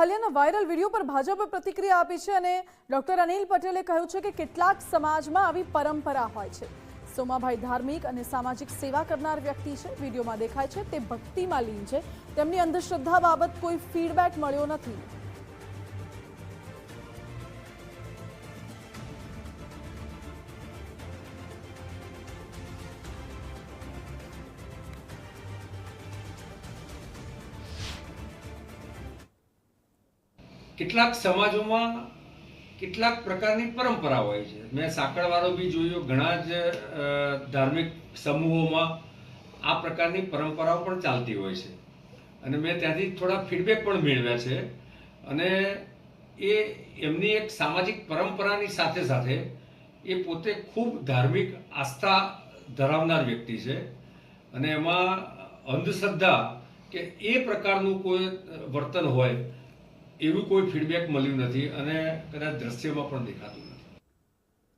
હાલિયાના viral video પર ભાજપે પ્રતિક્રિયા આપી છે અને ડોક્ટર અનિલ પટેલે કહ્યું છે કે કેટલાક સમાજમાં આવી પરંપરા હોય છે. સોમાભાઈ ધાર્મિક અને સામાજિક સેવા કરનાર વ્યક્તિ છે. વિડીયોમાં દેખાય છે તે ભક્તિમાં લીન છે. તેમની અંધશ્રદ્ધા બાબત કોઈ ફીડબેક મળ્યો નથી. કેટલાક સમાજોમાં કેટલાક પ્રકારની પરંપરા હોય છે. મેં સાંકળવાળો બી જોયો, ઘણા જ ધાર્મિક સમૂહોમાં આ પ્રકારની પરંપરાઓ પણ ચાલતી હોય છે. અને મેં ત્યાંથી થોડા ફીડબેક પણ મેળવ્યા છે. અને એ, એમની એક સામાજિક પરંપરાની સાથે સાથે એ પોતે ખૂબ ધાર્મિક આસ્થા ધરાવનાર વ્યક્તિ છે. અને એમાં અંધશ્રદ્ધા કે એ પ્રકારનું કોઈ વર્તન હોય એવું કોઈ ફીડબેક મળ્યું નથી અને કદાચ દ્રશ્યમાં પણ દેખાતું નથી.